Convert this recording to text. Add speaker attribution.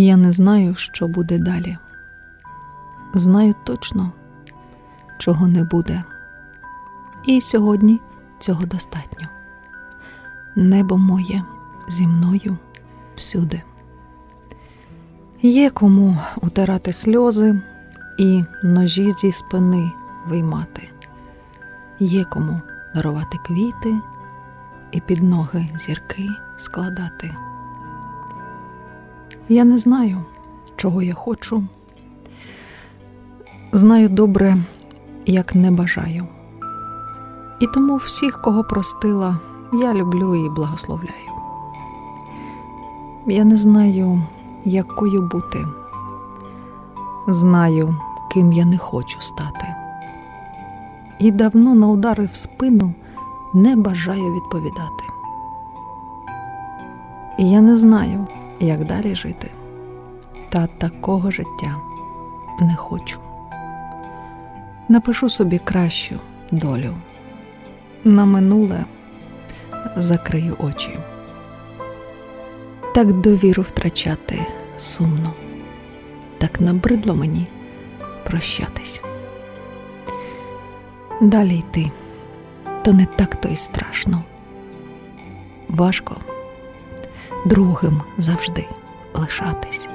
Speaker 1: Я не знаю, що буде далі. Знаю точно, чого не буде. І сьогодні цього достатньо. Небо моє зі мною всюди. Є кому утирати сльози і ножі зі спини виймати. Є кому дарувати квіти і під ноги зірки складати. Я не знаю, чого я хочу. Знаю добре, як не бажаю. І тому всіх, кого простила, я люблю і благословляю. Я не знаю, якою бути. Знаю, ким я не хочу стати. І давно на удари в спину не бажаю відповідати. І я не знаю, як далі жити, та такого життя не хочу. Напишу собі кращу долю. На минуле закрию очі. Так довіру втрачати сумно, так набридло мені прощатись. Далі йти, то не так то й страшно. Важко другим завжди лишатись.